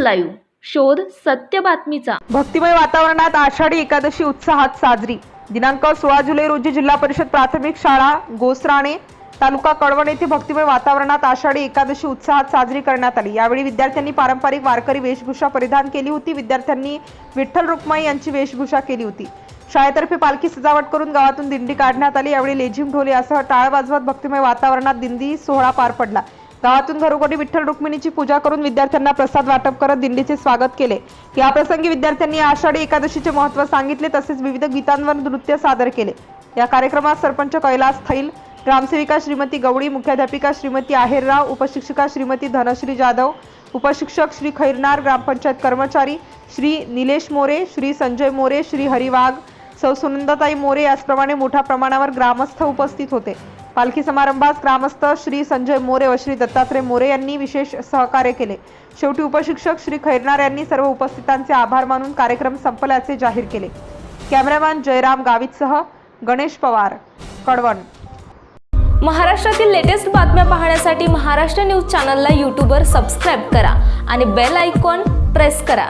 Live. शोध सत्य बातमीचा. भक्तिमय वातावरणात आषाढी एकादशी उत्साहात साजरी. दिनांक सोळा जुलै रोजी जिल्हा परिषद प्राथमिक शाळा गोसराणे तालुका कळवण येथे भक्तिमय वातावरणात आषाढी एकादशी उत्साहात साजरी करण्यात आली. यावेळी विद्यार्थ्यांनी पारंपरिक वारकरी वेशभूषा परिधान केली होती. विद्यार्थ्यांनी विठ्ठल रुक्माई यांची वेशभूषा केली होती. शाळेतर्फे पालखी सजावट करून गावातून दिंडी काढण्यात आली. यावेळी लेझिम ढोले असं टाळ वाजवत भक्तिमय वातावरणात दिंडी सोहळा पार पडला. गावातून घरोघरी विठ्ठल रुक्मिणीची पूजा करून विद्यार्थ्यांना प्रसाद वाटप करत दिंडीचे स्वागत केले. याप्रसंगी विद्यार्थ्यांनी आषाढी एकादशीचे महत्त्व सांगितले तसेच विविध गीतांवर नृत्य सादर केले. या कार्यक्रमात सरपंच कैलास थैल ग्रामसेविका श्रीमती गवळी मुख्याध्यापिका श्रीमती आहेरराव उपशिक्षिका श्रीमती धनश्री जाधव उपशिक्षक श्री खैरनार ग्रामपंचायत कर्मचारी श्री निलेश मोरे श्री संजय मोरे श्री हरिवाघ सौ सुनंदाताई मोरे याचप्रमाणे मोठ्या प्रमाणावर ग्रामस्थ उपस्थित होते. पालखी समारंभास ग्रामस्थ श्री संजय मोरे व श्री दत्तात्रय मोरे यांनी विशेष सहकार्य केले. शेवटी उपशिक्षक श्री खैरनार यांनी सर्व उपस्थितांचे आभार मानून कार्यक्रम संपल्याचे जाहीर केले. कॅमेरामॅन जयराम गावितसह गणेश पवार कडवण महाराष्ट्रातील लेटेस्ट बातम्या पाहण्यासाठी महाराष्ट्र न्यूज चॅनलला यूट्यूबवर सबस्क्राईब करा आणि बेल आयकॉन प्रेस करा.